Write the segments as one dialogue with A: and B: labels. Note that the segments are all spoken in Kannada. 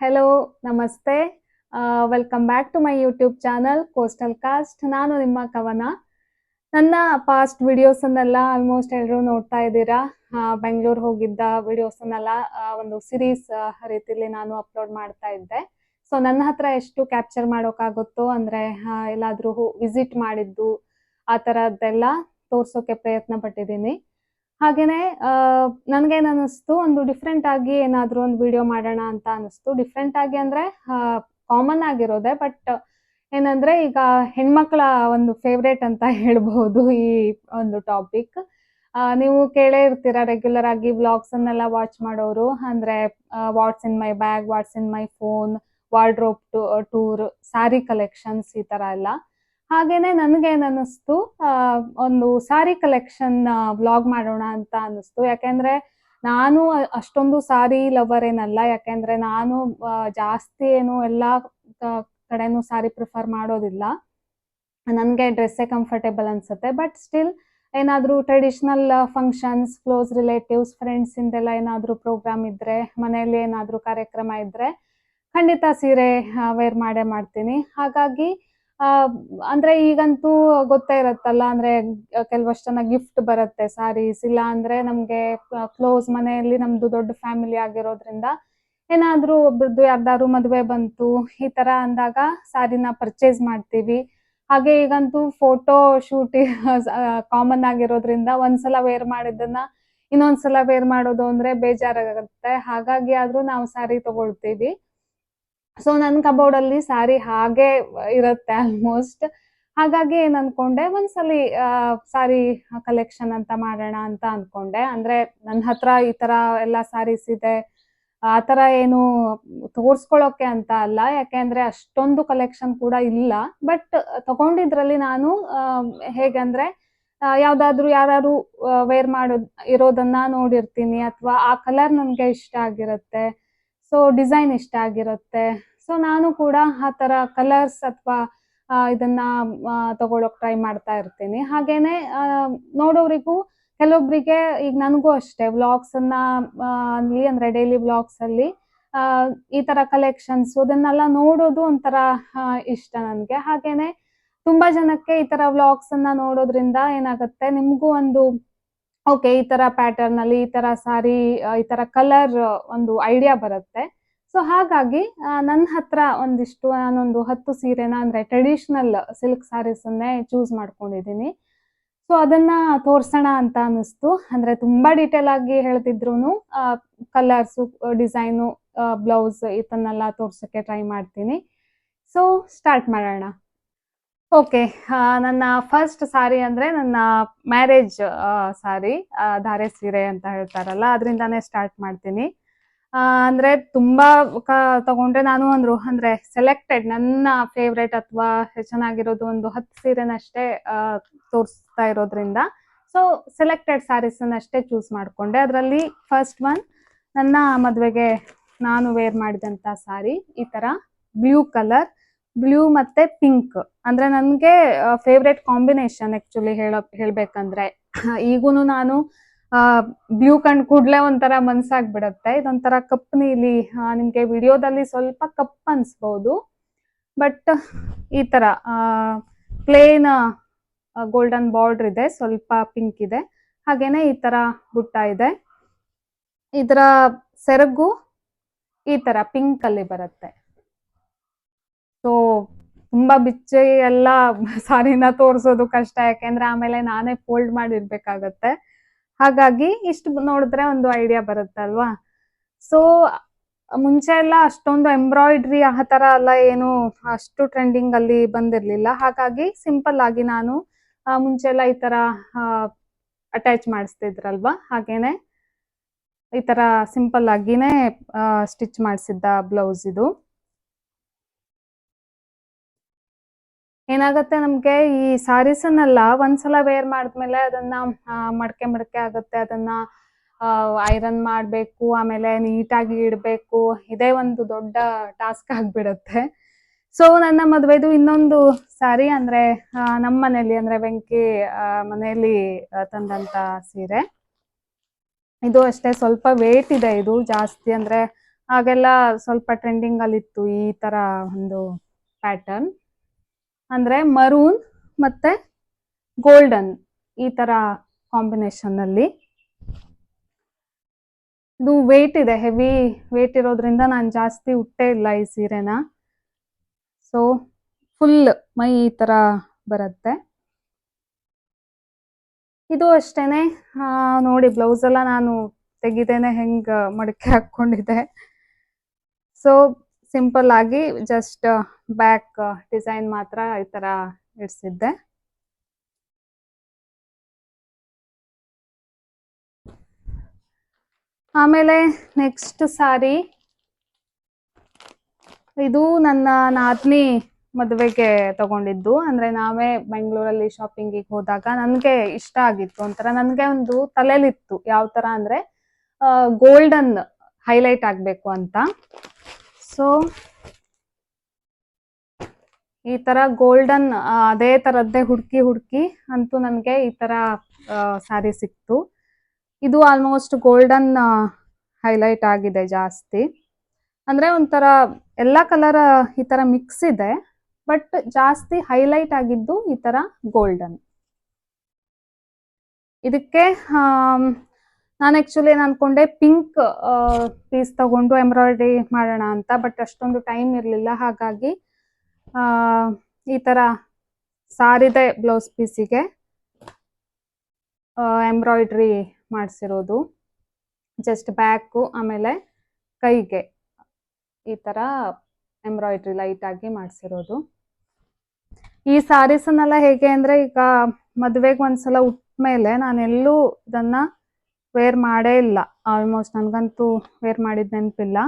A: Hello namaste. Welcome back to my YouTube channel coastal cast ನಾನು ನಿಮ್ಮ ಕವನ. ನನ್ನ ಪಾಸ್ಟ್ ವಿಡಿಯೋಸನ್ನೆಲ್ಲ ಆಲ್ಮೋಸ್ಟ್ ಎಲ್ಲರೂ ನೋಡ್ತಾ ಇದ್ದೀರಾ? ಬೆಂಗಳೂರು ಹೋಗಿದ್ದ ವಿಡಿಯೋಸನ್ನೆಲ್ಲ ಒಂದು ಸಿರೀಸ್ ರೀತಿಲಿ ನಾನು ಅಪ್ಲೋಡ್ ಮಾಡ್ತಾ ಇದ್ದೆ. ಸೊ ನನ್ನ ಹತ್ರ ಎಷ್ಟು ಕ್ಯಾಪ್ಚರ್ ಮಾಡೋಕ್ಕಾಗುತ್ತೋ, ಅಂದರೆ ಎಲ್ಲಾದರೂ ವಿಸಿಟ್ ಮಾಡಿದ್ದು, ಆ ಥರದ್ದೆಲ್ಲ ತೋರ್ಸೋಕೆ ಪ್ರಯತ್ನ ಪಟ್ಟಿದ್ದೀನಿ. ಹಾಗೇನೆ ನನ್ಗೇನ್ ಅನ್ನಿಸ್ತು ಒಂದು ಡಿಫ್ರೆಂಟ್ ಆಗಿ ಏನಾದ್ರು ಒಂದು ವಿಡಿಯೋ ಮಾಡೋಣ ಅಂತ ಅನಿಸ್ತು. ಡಿಫ್ರೆಂಟ್ ಆಗಿ ಅಂದ್ರೆ ಕಾಮನ್ ಆಗಿರೋದೆ ಬಟ್ ಏನಂದ್ರೆ ಈಗ ಹೆಣ್ಮಕ್ಳ ಒಂದು ಫೇವ್ರೇಟ್ ಅಂತ ಹೇಳ್ಬಹುದು ಈ ಒಂದು ಟಾಪಿಕ್ ನೀವು ಕೇಳೇ ಇರ್ತೀರಾ ರೆಗ್ಯುಲರ್ ಆಗಿ ಬ್ಲಾಗ್ಸ್ ಅನ್ನೆಲ್ಲ ವಾಚ್ ಮಾಡೋರು? ಅಂದ್ರೆ what's in my bag what's in my phone wardrobe tour sari collections ಈ ತರ ಎಲ್ಲ. ಹಾಗೇನೆ ನನ್ಗೇನ್ ಅನ್ನಿಸ್ತು ಆ, ಒಂದು ಸಾರಿ ಕಲೆಕ್ಷನ್ ವ್ಲಾಗ್ ಮಾಡೋಣ ಅಂತ ಅನ್ನಿಸ್ತು. ಯಾಕೆಂದ್ರೆ ನಾನು ಅಷ್ಟೊಂದು ಸಾರಿ ಲವರ್ ಏನಲ್ಲ. ಯಾಕೆಂದ್ರೆ ನಾನು ಜಾಸ್ತಿ ಏನು ಎಲ್ಲಾ ಕಡೆನೂ ಸಾರಿ ಪ್ರಿಫರ್ ಮಾಡೋದಿಲ್ಲ. ನನಗೆ ಡ್ರೆಸ್ಸೇ ಕಂಫರ್ಟೇಬಲ್ ಅನ್ಸುತ್ತೆ. ಬಟ್ ಸ್ಟಿಲ್ ಏನಾದರೂ traditional functions close relatives friends ಇಂದೆಲ್ಲ ಏನಾದರೂ ಪ್ರೋಗ್ರಾಮ್ ಇದ್ರೆ ಮನೆಯಲ್ಲಿ ಏನಾದರೂ ಕಾರ್ಯಕ್ರಮ ಇದ್ರೆ ಖಂಡಿತ ಸೀರೆ ವೇರ್ ಮಾಡೇ ಮಾಡ್ತೀನಿ. ಹಾಗಾಗಿ ಆ, ಅಂದ್ರೆ ಈಗಂತೂ ಗೊತ್ತೇ ಇರತ್ತಲ್ಲ ಅಂದ್ರೆ ಕೆಲವಷ್ಟು ಜನ ಗಿಫ್ಟ್ ಬರುತ್ತೆ ಸಾರೀಸ್ ಇಲ್ಲ ಅಂದ್ರೆ ನಮ್ಗೆ ಕ್ಲೋಸ್ ಮನೆಯಲ್ಲಿ ನಮ್ದು ದೊಡ್ಡ ಫ್ಯಾಮಿಲಿ ಆಗಿರೋದ್ರಿಂದ ಏನಾದ್ರೂ ಒಬ್ರದ್ದು ಯಾರ್ದಾದ್ರು ಮದುವೆ ಬಂತು ಈ ತರ ಅಂದಾಗ ಸಾರಿನ ಪರ್ಚೇಸ್ ಮಾಡ್ತೀವಿ. ಹಾಗೆ ಈಗಂತೂ ಫೋಟೋ ಶೂಟ್ ಕಾಮನ್ ಆಗಿರೋದ್ರಿಂದ ಒಂದ್ಸಲ ವೇರ್ ಮಾಡಿದ್ದನ್ನ ಇನ್ನೊಂದ್ಸಲ ವೇರ್ ಮಾಡೋದು ಅಂದ್ರೆ ಬೇಜಾರಾಗುತ್ತೆ. ಹಾಗಾಗಿ ಆದ್ರೂ ನಾವು ಸಾರಿ ತಗೊಳ್ತೀವಿ. ಸೊ ನನ್ನ ಕಬೋರ್ಡ್ ಅಲ್ಲಿ ಸಾರಿ ಹಾಗೆ ಇರುತ್ತೆ ಆಲ್ಮೋಸ್ಟ್ ಹಾಗಾಗಿ ಏನ್ ಅನ್ಕೊಂಡೆ, ಒಂದ್ಸಲಿ ಸಾರಿ ಕಲೆಕ್ಷನ್ ಅಂತ ಮಾಡೋಣ ಅಂತ ಅನ್ಕೊಂಡೆ. ಅಂದ್ರೆ ನನ್ನ ಹತ್ರ ಈ ತರ ಎಲ್ಲ ಸಾರೀಸ್ ಇದೆ. ಆ ತರ ಏನು ತೋರ್ಸ್ಕೊಳಕ್ಕೆ ಅಂತ ಅಲ್ಲ. ಯಾಕೆಂದ್ರೆ ಅಷ್ಟೊಂದು ಕಲೆಕ್ಷನ್ ಕೂಡ ಇಲ್ಲ. ಬಟ್ ತಗೊಂಡಿದ್ರಲ್ಲಿ ನಾನು ಹೇಗಂದ್ರೆ ಯಾವ್ದಾದ್ರು ಯಾರು ವೇರ್ ಮಾಡೋದ್, ಇರೋದನ್ನ ನೋಡಿರ್ತೀನಿ. ಅಥವಾ ಆ ಕಲರ್ ನನ್ಗೆ ಇಷ್ಟ ಆಗಿರುತ್ತೆ. ಸೊ ಡಿಸೈನ್ ಇಷ್ಟ ಆಗಿರುತ್ತೆ. ಸೊ ನಾನು ಕೂಡ ಆ ತರ ಕಲರ್ಸ್ ಅಥವಾ ಇದನ್ನ ತಗೊಳ್ಳೋಕೆ ಟ್ರೈ ಮಾಡ್ತಾ ಇರ್ತೀನಿ. ಹಾಗೇನೆ ನೋಡೋರಿಗೂ ಕೆಲವೊಬ್ರಿಗೆ ಈಗ ನನಗೂ ಅಷ್ಟೇ ವ್ಲಾಗ್ಸ್ ಅನ್ನ ಅಂದ್ರೆ ಡೈಲಿ ವ್ಲಾಗ್ಸ್ ಅಲ್ಲಿ ಈ ತರ ಕಲೆಕ್ಷನ್ಸ್ ಅದನ್ನೆಲ್ಲ ನೋಡೋದು ಒಂಥರ ಇಷ್ಟ ನನಗೆ. ಹಾಗೇನೆ, ತುಂಬಾ ಜನಕ್ಕೆ ಈ ತರ ವ್ಲಾಗ್ಸ್ ಅನ್ನ ನೋಡೋದ್ರಿಂದ ಏನಾಗುತ್ತೆ, ನಿಮ್ಗೂ ಒಂದು ಓಕೆ ಈ ತರ ಪ್ಯಾಟರ್ನ್ ಅಲ್ಲಿ, ಈ ತರ ಸಾರಿ ಈ ತರ ಕಲರ್ ಒಂದು ಐಡಿಯಾ ಬರುತ್ತೆ. ಸೊ ಹಾಗಾಗಿ ನನ್ನ ಹತ್ರ ಒಂದಿಷ್ಟು, ನಾನೊಂದು ಹತ್ತು ಸೀರೆನ ಅಂದ್ರೆ ಟ್ರೆಡಿಷನಲ್ ಸಿಲ್ಕ್ ಸಾರೀಸ್ ಅನ್ನೇ ಚೂಸ್ ಮಾಡ್ಕೊಂಡಿದ್ದೀನಿ ಸೊ ಅದನ್ನ ತೋರ್ಸೋಣ ಅಂತ ಅನಿಸ್ತು ಅಂದ್ರೆ ತುಂಬಾ ಡೀಟೇಲ್ ಆಗಿ ಹೇಳ್ತಿದ್ರು ಕಲರ್ಸು ಡಿಸೈನು ಬ್ಲೌಸ್ ಇದನ್ನೆಲ್ಲ ತೋರ್ಸಕ್ಕೆ ಟ್ರೈ ಮಾಡ್ತೀನಿ. ಸೊ ಸ್ಟಾರ್ಟ್ ಮಾಡೋಣ. ಓಕೆ ನನ್ನ ಫಸ್ಟ್ ಸಾರಿ ಅಂದ್ರೆ ನನ್ನ ಮ್ಯಾರೇಜ್ ಸಾರಿ ಧಾರೆ ಸೀರೆ ಅಂತ ಹೇಳ್ತಾರಲ್ಲ, ಅದರಿಂದಾನೇ ಸ್ಟಾರ್ಟ್ ಮಾಡ್ತೀನಿ. ಅಂದ್ರೆ ತುಂಬಾ ತಗೊಂಡ್ರೆ ನಾನು ಅಂದ್ರು, ಅಂದ್ರೆ ಸೆಲೆಕ್ಟೆಡ್ ನನ್ನ ಫೇವ್ರೇಟ್ ಅಥವಾ ಚೆನ್ನಾಗಿರೋದು ಒಂದು ಹತ್ತು ಸೀರೆನಷ್ಟೇ ತೋರಿಸ್ತಾ ಇರೋದ್ರಿಂದ. ಸೊ ಸೆಲೆಕ್ಟೆಡ್ ಸ್ಯಾರೀಸ್ ಅಷ್ಟೇ ಚೂಸ್ ಮಾಡಿಕೊಂಡೆ. ಅದರಲ್ಲಿ ಫಸ್ಟ್ ಒನ್ ನನ್ನ ಮದುವೆಗೆ ನಾನು ವೇರ್ ಮಾಡಿದಂತ ಸಾರಿ, ಈ ತರ ಬ್ಲೂ ಕಲರ್ ಬ್ಲೂ ಮತ್ತೆ ಪಿಂಕ್. ಅಂದ್ರೆ ನನಗೆ ಫೇವ್ರೇಟ್ ಕಾಂಬಿನೇಷನ್ ಆಕ್ಚುಲಿ ಹೇಳ, ಹೇಳ್ಬೇಕಂದ್ರೆ, ಈಗೂನು ನಾನು ಬ್ಲೂ ಕಂಡ್ ಕೂಡ್ಲೆ ಒಂಥರ ಮನ್ಸಾಗ್ಬಿಡತ್ತೆ. ಇದೊಂಥರ ಕಪ್ ನೀಲಿ ನಿಮ್ಗೆ ವಿಡಿಯೋದಲ್ಲಿ ಸ್ವಲ್ಪ ಕಪ್ ಅನ್ಸ್ಬೋದು. ಬಟ್, ಈ ತರ ಪ್ಲೇನ್ ಗೋಲ್ಡನ್ ಬಾರ್ಡರ್ ಇದೆ, ಸ್ವಲ್ಪ ಪಿಂಕ್ ಇದೆ. ಹಾಗೇನೆ ಈ ತರ ಬುಟ್ಟ ಇದೆ. ಇದರ ಸೆರಗು ಈ ತರ ಪಿಂಕ್ ಅಲ್ಲಿ ಬರುತ್ತೆ. ಸೊ ತುಂಬಾ ಬಿಚ್ಚಿ ಎಲ್ಲ ಸಾರಿನ ತೋರಿಸೋದು ಕಷ್ಟ, ಯಾಕೆಂದ್ರೆ ಆಮೇಲೆ ನಾನೇ ಫೋಲ್ಡ್ ಮಾಡಿರ್ಬೇಕಾಗತ್ತೆ. ಹಾಗಾಗಿ ಇಷ್ಟು ನೋಡಿದ್ರೆ ಒಂದು ಐಡಿಯಾ ಬರುತ್ತಲ್ವಾ ಸೊ ಮುಂಚೆ ಎಲ್ಲ ಅಷ್ಟೊಂದು ಎಂಬ್ರಾಯ್ಡ್ರಿ ಆ ತರ ಎಲ್ಲ ಏನು ಅಷ್ಟು ಟ್ರೆಂಡಿಂಗ್ ಅಲ್ಲಿ ಬಂದಿರ್ಲಿಲ್ಲ. ಹಾಗಾಗಿ ಸಿಂಪಲ್ ಆಗಿ ನಾನು ಮುಂಚೆ ಎಲ್ಲ ಈ ತರ ಅಟ್ಯಾಚ್ ಮಾಡಿಸ್ತಿದ್ರಲ್ವಾ? ಹಾಗೇನೆ ಈ ತರ ಸಿಂಪಲ್ ಆಗಿನೇ ಸ್ಟಿಚ್ ಮಾಡಿಸಿದ್ದ ಬ್ಲೌಸ್ ಇದು. ಏನಾಗತ್ತೆ ನಮ್ಗೆ ಈ ಸಾರೀಸನ್ನೆಲ್ಲ ಒಂದ್ಸಲ ವೇರ್ ಮಾಡಿದ್ಮೇಲೆ ಅದನ್ನ ಮಡಕೆ ಮಡಕೆ ಆಗುತ್ತೆ. ಅದನ್ನ ಐರನ್ ಮಾಡ್ಬೇಕು, ಆಮೇಲೆ ನೀಟಾಗಿ ಇಡ್ಬೇಕು. ಇದೇ ಒಂದು ದೊಡ್ಡ ಟಾಸ್ಕ್ ಆಗಿಬಿಡುತ್ತೆ. ಸೊ ನನ್ನ ಮದುವೆದು ಇನ್ನೊಂದು ಸಾರಿ ಅಂದ್ರೆ ನಮ್ಮ ಮನೆಯಲ್ಲಿ ಅಂದ್ರೆ ವೆಂಕಿ ಮನೆಯಲ್ಲಿ ತಂದಂಥ ಸೀರೆ. ಇದು ಅಷ್ಟೇ ಸ್ವಲ್ಪ ವೇಟ್ ಇದೆ ಇದು ಜಾಸ್ತಿ ಅಂದ್ರೆ ಆಗೆಲ್ಲ ಸ್ವಲ್ಪ ಟ್ರೆಂಡಿಂಗ್ ಇತ್ತು ಈ ತರ ಒಂದು ಪ್ಯಾಟರ್ನ್ ಅಂದ್ರೆ ಮರೂನ್ ಮತ್ತೆ ಗೋಲ್ಡನ್ ಈ ತರ ಕಾಂಬಿನೇಷನ್ ಅಲ್ಲಿ. ಇದು ವೇಟ್ ಇದೆ ಹೆವಿ ವೇಟ್ ಇರೋದ್ರಿಂದ ನಾನು ಜಾಸ್ತಿ ಉಟ್ಟೇ ಇಲ್ಲ ಈ ಸೀರೆನ. ಸೊ ಫುಲ್ ಮೈ ಈ ತರ ಬರುತ್ತೆ. ಇದು ಅಷ್ಟೇನೆ ನೋಡಿ ಬ್ಲೌಸ್ ಎಲ್ಲ ನಾನು ತೆಗಿದೇನೆ ಹೆಂಗ್ ಮಡಕೆ ಹಾಕ್ಕೊಂಡಿದ್ದೆ. ಸೊ ಸಿಂಪಲ್ ಆಗಿ ಜಸ್ಟ್ ಬ್ಯಾಕ್ ಡಿಸೈನ್ ಮಾತ್ರ ಈ ತರ ಇಡ್ಸಿದ್ದೆ. ಆಮೇಲೆ ನೆಕ್ಸ್ಟ್ ಸಾರಿ ಇದು ನನ್ನ ನಾದ್ನಿ ಮದುವೆಗೆ ತಗೊಂಡಿದ್ದು. ಅಂದ್ರೆ ನಾವೇ ಬೆಂಗಳೂರಲ್ಲಿ ಶಾಪಿಂಗಿಗೆ ಹೋದಾಗ ನನ್ಗೆ ಇಷ್ಟ ಆಗಿತ್ತು ಒಂಥರ. ನನ್ಗೆ ಒಂದು ತಲೆಲಿತ್ತು ಯಾವ ತರ ಅಂದ್ರೆ ಗೋಲ್ಡನ್ ಹೈಲೈಟ್ ಆಗ್ಬೇಕು ಅಂತ. ಸೊ ಈ ತರ ಗೋಲ್ಡನ್ ಅದೇ ತರದ್ದೇ ಹುಡುಕಿ ಹುಡುಕಿ ಅಂತೂ ನನಗೆ ಈ ತರ ಸ್ಯಾರಿ ಸಿಕ್ತು. ಇದು ಆಲ್ಮೋಸ್ಟ್ ಗೋಲ್ಡನ್ ಹೈಲೈಟ್ ಆಗಿದೆ ಜಾಸ್ತಿ. ಅಂದ್ರೆ ಒಂಥರ ಎಲ್ಲ ಕಲರ್ ಈ ತರ ಮಿಕ್ಸ್ ಇದೆ ಬಟ್ ಜಾಸ್ತಿ ಹೈಲೈಟ್ ಆಗಿದ್ದು ಈ ತರ ಗೋಲ್ಡನ್ ಇದಕ್ಕೆ ನಾನು ಆಕ್ಚುಲಿ ಏನ್ ಅನ್ಕೊಂಡೆ ಪಿಂಕ್ ಪೀಸ್ ತಗೊಂಡು ಎಂಬ್ರಾಯ್ಡ್ರಿ ಮಾಡೋಣ ಅಂತ ಬಟ್ ಅಷ್ಟೊಂದು ಟೈಮ್ ಇರಲಿಲ್ಲ. ಹಾಗಾಗಿ ಈ ತರ ಸಾರಿದೆ ಬ್ಲೌಸ್ ಪೀಸಿಗೆ ಎಂಬ್ರಾಯ್ಡ್ರಿ ಮಾಡಿಸಿರೋದು. ಜಸ್ಟ್ ಬ್ಯಾಕು ಆಮೇಲೆ ಕೈಗೆ ಈ ತರ ಎಂಬ್ರಾಯ್ಡ್ರಿ ಲೈಟ್ ಆಗಿ ಮಾಡಿಸಿರೋದು. ಈ ಸಾರೀಸನ್ನೆಲ್ಲ ಹೇಗೆ ಅಂದ್ರೆ ಈಗ ಮದ್ವೆಗೆ ಒಂದ್ಸಲ ಉಟ್ಮೇಲೆ ನಾನೆಲ್ಲೂ ಇದನ್ನ ವೇರ್ ಮಾಡೇ ಇಲ್ಲ. ಆಲ್ಮೋಸ್ಟ್ ನನಗಂತೂ ವೇರ್ ಮಾಡಿದ ನೆನಪಿಲ್ಲ.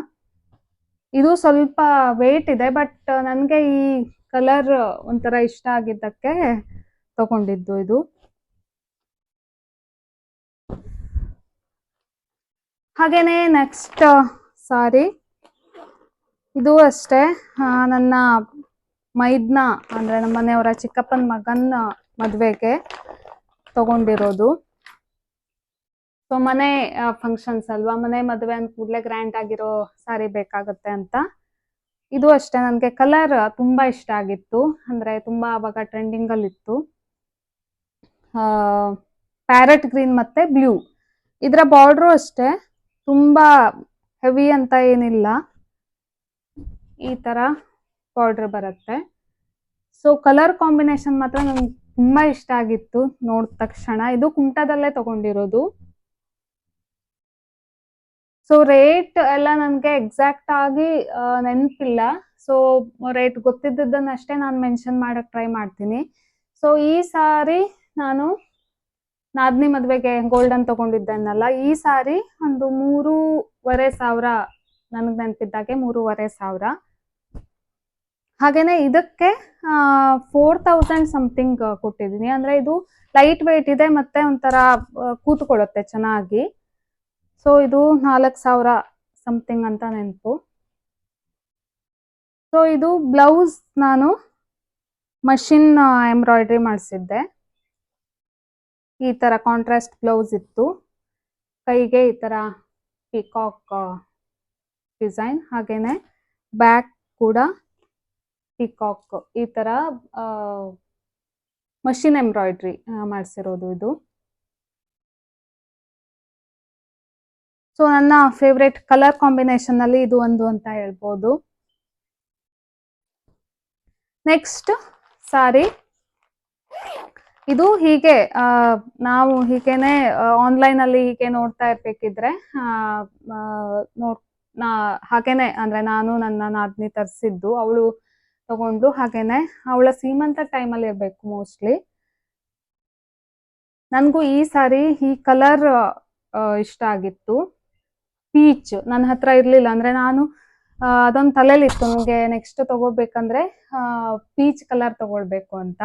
A: ಇದು ಸ್ವಲ್ಪ ವೇಟ್ ಇದೆ ಬಟ್ ನನಗೆ ಈ ಕಲರ್ ಒಂಥರ ಇಷ್ಟ ಆಗಿದ್ದಕ್ಕೆ ತಗೊಂಡಿದ್ದು ಇದು. ಹಾಗೇನೆ ನೆಕ್ಸ್ಟ್ ಸಾರಿ ಇದು ಅಷ್ಟೇ. ನನ್ನ ಮೈದ್ನ, ಅಂದ್ರೆ ನಮ್ಮ ಮನೆಯವರ ಚಿಕ್ಕಪ್ಪನ ಮಗನ ಮದುವೆಗೆ ತಗೊಂಡಿರೋದು. ಸೊ ಮನೆ ಫಂಕ್ಷನ್ಸ್ ಅಲ್ವಾ? ಮನೆ ಮದುವೆ ಅಂತ ಕೂಡಲೇ ಗ್ರ್ಯಾಂಡ್ ಆಗಿರೋ ಸಾರಿ ಬೇಕಾಗುತ್ತೆ ಅಂತ. ಇದು ಅಷ್ಟೇ. ನನಗೆ ಕಲರ್ ತುಂಬಾ ಇಷ್ಟ ಆಗಿತ್ತು. ಅಂದ್ರೆ ತುಂಬಾ ಅವಾಗ ಟ್ರೆಂಡಿಂಗ್ ಅಲ್ಲಿ ಇತ್ತು. ಪ್ಯಾರೆಟ್ ಗ್ರೀನ್ ಮತ್ತೆ ಬ್ಲೂ ಇದರ ಬಾರ್ಡ್ರು ಅಷ್ಟೇ. ತುಂಬಾ ಹೆವಿ ಅಂತ ಏನಿಲ್ಲ. ಈ ತರ ಬಾರ್ಡರ್ ಬರುತ್ತೆ. ಸೊ ಕಲರ್ ಕಾಂಬಿನೇಷನ್ ಮಾತ್ರ ನಂಗೆ ತುಂಬಾ ಇಷ್ಟ ಆಗಿತ್ತು ನೋಡಿದ ತಕ್ಷಣ. ಇದು ಕುಮಟಾದಲ್ಲೇ ತಗೊಂಡಿರೋದು. ಸೊ ರೇಟ್ ಎಲ್ಲ ನನಗೆ ಎಕ್ಸಾಕ್ಟ್ ಆಗಿ ನೆನಪಿಲ್ಲ. ಸೊ ರೇಟ್ ಗೊತ್ತಿದ್ದದ್ದನ್ನಷ್ಟೇ ನಾನು ಮೆನ್ಷನ್ ಮಾಡಕ್ ಟ್ರೈ ಮಾಡ್ತೀನಿ. ಸೊ ಈ ಸಾರಿ ನಾನು ನಾದ್ನಿ ಮದ್ವೆಗೆ ಗೋಲ್ಡನ್ ತಗೊಂಡಿದ್ದೆನಲ್ಲ ಈ ಸಾರಿ ಒಂದು ಮೂರುವರೆ ಸಾವಿರ ನನಗೆ ನೆನಪಿದ್ದಾಗೆ ಮೂರುವರೆ ಸಾವಿರ. ಹಾಗೇನೆ ಇದಕ್ಕೆ ಫೋರ್ ತೌಸಂಡ್ ಸಮಥಿಂಗ್ ಕೊಟ್ಟಿದ್ದೀನಿ. ಅಂದ್ರೆ ಇದು ಲೈಟ್ ವೆಯ್ಟ್ ಇದೆ, ಮತ್ತೆ ಒಂಥರ ಕೂತ್ಕೊಳ್ಳುತ್ತೆ ಚೆನ್ನಾಗಿ. ಸೊ ಇದು ನಾಲ್ಕು ಸಾವಿರ ಸಮಥಿಂಗ್ ಅಂತ ನೆನಪು. ಸೊ ಇದು ಬ್ಲೌಸ್ ನಾನು ಮಷಿನ್ ಎಂಬ್ರಾಯ್ಡ್ರಿ ಮಾಡಿಸಿದ್ದೆ. ಈ ತರ ಕಾಂಟ್ರಾಸ್ಟ್ ಬ್ಲೌಸ್ ಇತ್ತು. ಕೈಗೆ ಈ ತರ ಪಿಕಾಕ್ ಡಿಸೈನ್ ಹಾಗೇನೆ ಬ್ಯಾಕ್ ಕೂಡ ಪಿಕಾಕ್ ಈ ತರ ಮಷಿನ್ ಎಂಬ್ರಾಯ್ಡ್ರಿ ಮಾಡಿಸಿರೋದು ಇದು. ಸೊ ನನ್ನ ಫೇವ್ರೆಟ್ ಕಲರ್ ಕಾಂಬಿನೇಷನ್ ಅಲ್ಲಿ ಇದು ಒಂದು ಅಂತ ಹೇಳ್ಬೋದು. ನೆಕ್ಸ್ಟ್ ಸಾರಿ ಇದು ಹೀಗೆ ನಾವು ಹೀಗೇನೆ ಆನ್ಲೈನ್ ಅಲ್ಲಿ ಹೀಗೆ ನೋಡ್ತಾ ಇರ್ಬೇಕಿದ್ರೆ ಆ, ಹಾಗೇನೆ ಅಂದ್ರೆ ನಾನು ನನ್ನ ನಾದ್ನಿ ತರಿಸಿದ್ದು ಅವಳು ತಗೊಂಡು ಹಾಗೇನೆ ಅವಳ ಸೀಮಂತ ಟೈಮಲ್ಲಿ ಇರ್ಬೇಕು ಮೋಸ್ಟ್ಲಿ ನನಗೂ ಈ ಸಾರಿ ಈ ಕಲರ್ ಇಷ್ಟ ಆಗಿತ್ತು. ಪೀಚ್ ನನ್ನ ಹತ್ರ ಇರ್ಲಿಲ್ಲ ಅಂದ್ರೆ ನಾನು ಅದೊಂದು ತಲೆಯಲ್ಲಿ ತಲೆಲಿತ್ತು ನನಗೆ ನೆಕ್ಸ್ಟ್ ತಗೋಬೇಕಂದ್ರೆ ಪೀಚ್ ಕಲರ್ ತಗೊಳ್ಬೇಕು ಅಂತ.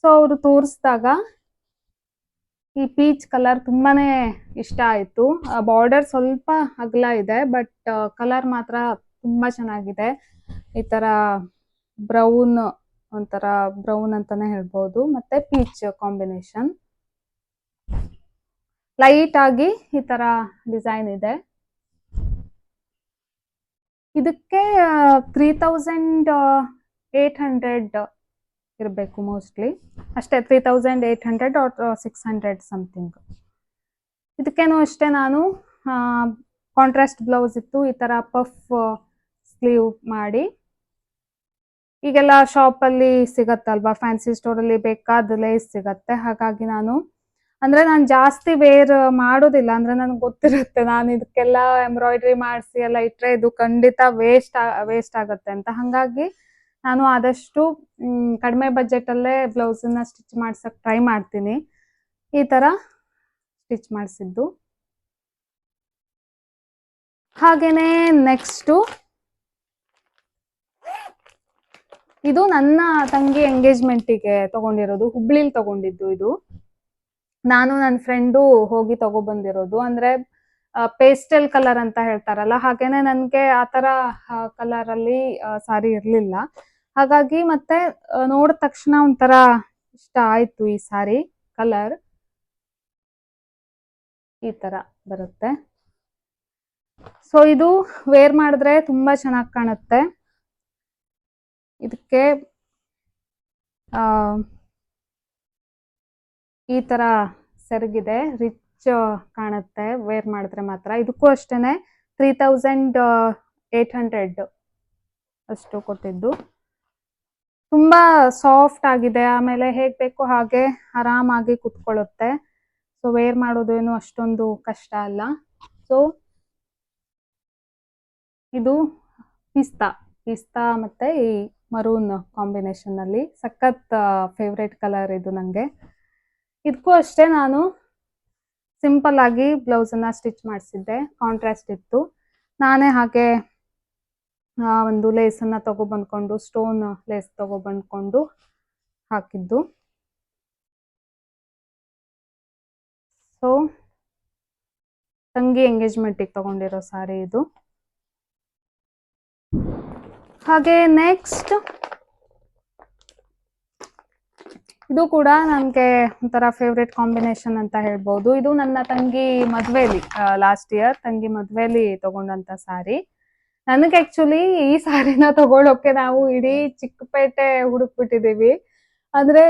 A: ಸೊ ಅವರು ತೋರಿಸಿದಾಗ ಈ ಪೀಚ್ ಕಲರ್ ತುಂಬಾನೇ ಇಷ್ಟ ಆಯ್ತು. ಬಾರ್ಡರ್ ಸ್ವಲ್ಪ ಅಗಲ ಇದೆ ಬಟ್ ಕಲರ್ ಮಾತ್ರ ತುಂಬಾ ಚೆನ್ನಾಗಿದೆ. ಈ ತರ ಬ್ರೌನ್ ಒಂಥರ ಬ್ರೌನ್ ಅಂತಾನೆ ಹೇಳ್ಬೋದು. ಮತ್ತೆ ಪೀಚ್ ಕಾಂಬಿನೇಷನ್ ಲೈಟ್ ಆಗಿ ಈ ತರ ಡಿಸೈನ್ ಇದೆ. ಇದಕ್ಕೆ ತ್ರೀ ತೌಸಂಡ್ ಏಯ್ಟ್ ಹಂಡ್ರೆಡ್ ಇರಬೇಕು ಮೋಸ್ಟ್ಲಿ ಅಷ್ಟೇ three thousand eight hundred or six hundred something ಇದಕ್ಕೇನು ಅಷ್ಟೇ ನಾನು ಕಾಂಟ್ರಾಸ್ಟ್ ಬ್ಲೌಸ್ ಇತ್ತು, ಈ ಥರ ಪಫ್ ಸ್ಲೀವ್ ಮಾಡಿ. ಈಗೆಲ್ಲ ಶಾಪಲ್ಲಿ ಸಿಗತ್ತಲ್ವಾ? ಫ್ಯಾನ್ಸಿ ಸ್ಟೋರಲ್ಲಿ ಬೇಕಾದ ಲೇಸ್ ಸಿಗತ್ತೆ. ಹಾಗಾಗಿ ನಾನು ಅಂದ್ರೆ ನಾನು ಜಾಸ್ತಿ ವೇರ್ ಮಾಡೋದಿಲ್ಲ. ಅಂದ್ರೆ ನನಗೆ ಗೊತ್ತಿರುತ್ತೆ, ನಾನು ಇದಕ್ಕೆಲ್ಲ ಎಂಬ್ರಾಯ್ಡ್ರಿ ಮಾಡಿಸಿ ಎಲ್ಲ ಇಟ್ಟರೆ ಇದು ಖಂಡಿತ ವೇಸ್ಟ್ ವೇಸ್ಟ್ ಆಗುತ್ತೆ ಅಂತ. ಹಾಗಾಗಿ ನಾನು ಆದಷ್ಟು ಕಡಿಮೆ ಕಡಿಮೆ ಬಜೆಟಲ್ಲೇ ಬ್ಲೌಸನ್ನ ಸ್ಟಿಚ್ ಮಾಡ್ಸಕ್ಕೆ ಟ್ರೈ ಮಾಡ್ತೀನಿ. ಈ ಥರ ಸ್ಟಿಚ್ ಮಾಡಿಸಿದ್ದು. ಹಾಗೇನೆ ನೆಕ್ಸ್ಟು ಇದು ನನ್ನ ತಂಗಿ ಎಂಗೇಜ್ಮೆಂಟಿಗೆ ತಗೊಂಡಿರೋದು ಹುಬ್ಳಿಲಿ ತಗೊಂಡಿದ್ದು ಇದು. ನಾನು ನನ್ನ ಫ್ರೆಂಡು ಹೋಗಿ ತಗೊಬಂದಿರೋದು. ಅಂದ್ರೆ ಪೇಸ್ಟಲ್ ಕಲರ್ ಅಂತ ಹೇಳ್ತಾರಲ್ಲ ಹಾಗೇನೆ ನನಗೆ ಆ ತರ ಕಲರ್ ಅಲ್ಲಿ ಸಾರಿ ಇರಲಿಲ್ಲ. ಹಾಗಾಗಿ ಮತ್ತೆ ನೋಡಿದ ತಕ್ಷಣ ಒಂಥರ ಇಷ್ಟ ಆಯ್ತು ಈ ಸಾರಿ ಕಲರ್ ಈ ತರ ಬರುತ್ತೆ. ಸೊ ಇದು ವೇರ್ ಮಾಡಿದ್ರೆ ತುಂಬಾ ಚೆನ್ನಾಗಿ ಕಾಣುತ್ತೆ. ಇದಕ್ಕೆ ಆ, ಈ ತರ ಸೆರಗಿದೆ ರಿಚ್ ಕಾಣುತ್ತೆ. ವೇರ್ ಮಾಡಿದ್ರೆ ಮಾತ್ರ. ಇದಕ್ಕೂ ಅಷ್ಟೇನೆ ತ್ರೀ ತೌಸಂಡ್ ಏಟ್ ಹಂಡ್ರೆಡ್ ಅಷ್ಟು ಕೊಟ್ಟಿದ್ದು. ತುಂಬಾ ಸಾಫ್ಟ್ ಆಗಿದೆ. ಆಮೇಲೆ ಹೇಗ್ ಬೇಕೋ ಹಾಗೆ ಆರಾಮಾಗಿ ಕುತ್ಕೊಳ್ಳುತ್ತೆ. ಸೊ ವೇರ್ ಮಾಡೋದೇನು ಅಷ್ಟೊಂದು ಕಷ್ಟ ಅಲ್ಲ. ಸೊ ಇದು ಪಿಸ್ತಾ. ಪಿಸ್ತಾ ಮತ್ತೆ ಈ ಮರೂನ್ ಕಾಂಬಿನೇಷನ್ ಅಲ್ಲಿ. ಸಖತ್ ಫೇವ್ರೇಟ್ ಕಲರ್ ಇದು ನಂಗೆ. ಇದಕ್ಕೂ ಅಷ್ಟೇ ನಾನು ಸಿಂಪಲ್ ಆಗಿ ಬ್ಲೌಸ್ ಅನ್ನ ಸ್ಟಿಚ್ ಮಾಡಿಸಿದ್ದೆ ಕಾಂಟ್ರಾಸ್ಟ್ ಇತ್ತು. ನಾನೇ ಹಾಗೆ ಒಂದು ತಗೋ ತಗೊಬಂದ್ಕೊಂಡು ಸ್ಟೋನ್ ಲೇಸ್ ತಗೊಬಂದ್ಕೊಂಡು ಹಾಕಿದ್ದು. ಸೊ ತಂಗಿ ಎಂಗೇಜ್ಮೆಂಟಿಗೆ ತಗೊಂಡಿರೋ ಸಾರಿ ಇದು. ಹಾಗೆ ನೆಕ್ಸ್ಟ್ ಇದು ಕೂಡ ನನಗೆ ಒಂಥರ ಫೇವ್ರೆಟ್ ಕಾಂಬಿನೇಷನ್ ಅಂತ ಹೇಳ್ಬೋದು. ಇದು ನನ್ನ ತಂಗಿ ಮದ್ವೆಲಿ ಲಾಸ್ಟ್ ಇಯರ್ ತಂಗಿ ಮದ್ವೆಲಿ ತಗೊಂಡಂತ ಸಾರಿ ನನಗೆ ಆಕ್ಚುಲಿ ಈ ಸಾರಿನ ತಗೊಳ್ಳೋಕೆ ನಾವು ಇಡೀ ಚಿಕ್ಕಪೇಟೆ ಹುಡುಕ್ಬಿಟ್ಟಿದೀವಿ. ಅಂದ್ರೆ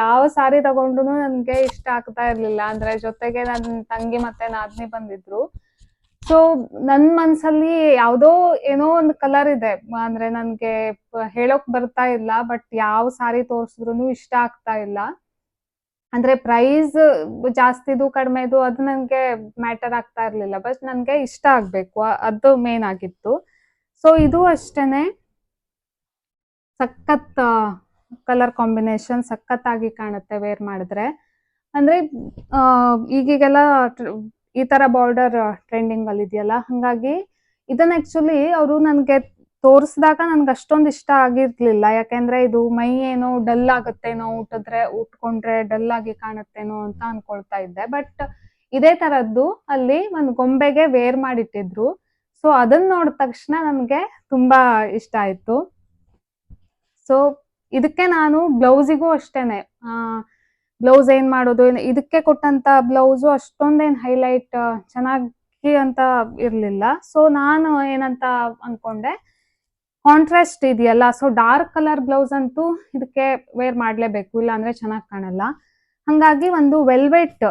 A: ಯಾವ ಸಾರಿ ತಗೊಂಡ್ರು ನನ್ಗೆ ಇಷ್ಟ ಆಗ್ತಾ ಇರ್ಲಿಲ್ಲ. ಅಂದ್ರೆ ಜೊತೆಗೆ ನನ್ನ ತಂಗಿ ಮತ್ತೆ ನಾದ್ನಿ ಬಂದಿದ್ರು. ಸೊ ನನ್ ಮನ್ಸಲ್ಲಿ ಯಾವ್ದೋ ಏನೋ ಒಂದು ಕಲರ್ ಇದೆ. ಅಂದ್ರೆ ನನ್ಗೆ ಹೇಳೋಕ್ ಬರ್ತಾ ಇಲ್ಲ ಬಟ್ ಯಾವ ಸಾರಿ ತೋರ್ಸಿದ್ರು ಇಷ್ಟ ಆಗ್ತಾ ಇಲ್ಲ. ಅಂದ್ರೆ ಪ್ರೈಸ್ ಜಾಸ್ತಿದು ಕಡಿಮೆದು ಅದು ನನ್ಗೆ ಮ್ಯಾಟರ್ ಆಗ್ತಾ ಇರ್ಲಿಲ್ಲ ಬಟ್ ನನ್ಗೆ ಇಷ್ಟ ಆಗ್ಬೇಕು. ಅದು ಮೇನ್ ಆಗಿತ್ತು. ಸೊ ಇದು ಅಷ್ಟೇನೆ. ಸಖತ್ ಕಲರ್ ಕಾಂಬಿನೇಷನ್ ಸಖತ್ತಾಗಿ ಕಾಣುತ್ತೆ ವೇರ್ ಮಾಡಿದ್ರೆ. ಅಂದ್ರೆ ಈಗೀಗೆಲ್ಲ ಈ ತರ ಬಾರ್ಡರ್ ಟ್ರೆಂಡಿಂಗ್ ಅಲ್ಲಿ ಇದೆಯಲ್ಲ? ಹಂಗಾಗಿ ಇದನ್ನ ಆಕ್ಚುಲಿ ಅವರು ನನ್ಗೆ ತೋರಿಸಿದಾಗ ನನ್ಗೆ ಅಷ್ಟೊಂದು ಇಷ್ಟ ಆಗಿರ್ಲಿಲ್ಲ. ಯಾಕೆಂದ್ರೆ ಇದು ಮೈ ಏನೋ ಡಲ್ ಆಗುತ್ತೇನೋ, ಊಟದ್ರೆ, ಉಟ್ಕೊಂಡ್ರೆ ಡಲ್ ಆಗಿ ಕಾಣುತ್ತೇನೋ ಅಂತ ಅನ್ಕೊಳ್ತಾ ಇದ್ದೆ. ಬಟ್ ಇದೇ ತರದ್ದು ಅಲ್ಲಿ ಒಂದು ಗೊಂಬೆಗೆ ವೇರ್ ಮಾಡಿಟ್ಟಿದ್ರು. ಸೊ ಅದನ್ನ ನೋಡಿದ ತಕ್ಷಣ ನನ್ಗೆ ತುಂಬಾ ಇಷ್ಟ ಆಯ್ತು. ಸೊ ಇದಕ್ಕೆ ನಾನು ಬ್ಲೌಸಿಗೂ ಅಷ್ಟೇನೆ. ಬ್ಲೌಸ್ ಏನ್ ಮಾಡೋದು ಇದಕ್ಕೆ ಕೊಟ್ಟಂತ ಬ್ಲೌಸು ಅಷ್ಟೊಂದೇನ್ ಹೈಲೈಟ್ ಚೆನ್ನಾಗಿ ಅಂತ ಇರ್ಲಿಲ್ಲ. ಸೊ ನಾನು ಏನಂತ ಅನ್ಕೊಂಡೆ ಕಾಂಟ್ರಾಸ್ಟ್ ಇದೆಯಲ್ಲ ಸೊ ಡಾರ್ಕ್ ಕಲರ್ ಬ್ಲೌಸ್ ಅಂತೂ ಇದಕ್ಕೆ ವೇರ್ ಮಾಡ್ಲೇಬೇಕು ಇಲ್ಲ ಅಂದ್ರೆ ಚೆನ್ನಾಗಿ ಕಾಣಲ್ಲ. ಹಂಗಾಗಿ ಒಂದು ವೆಲ್ವೆಟ್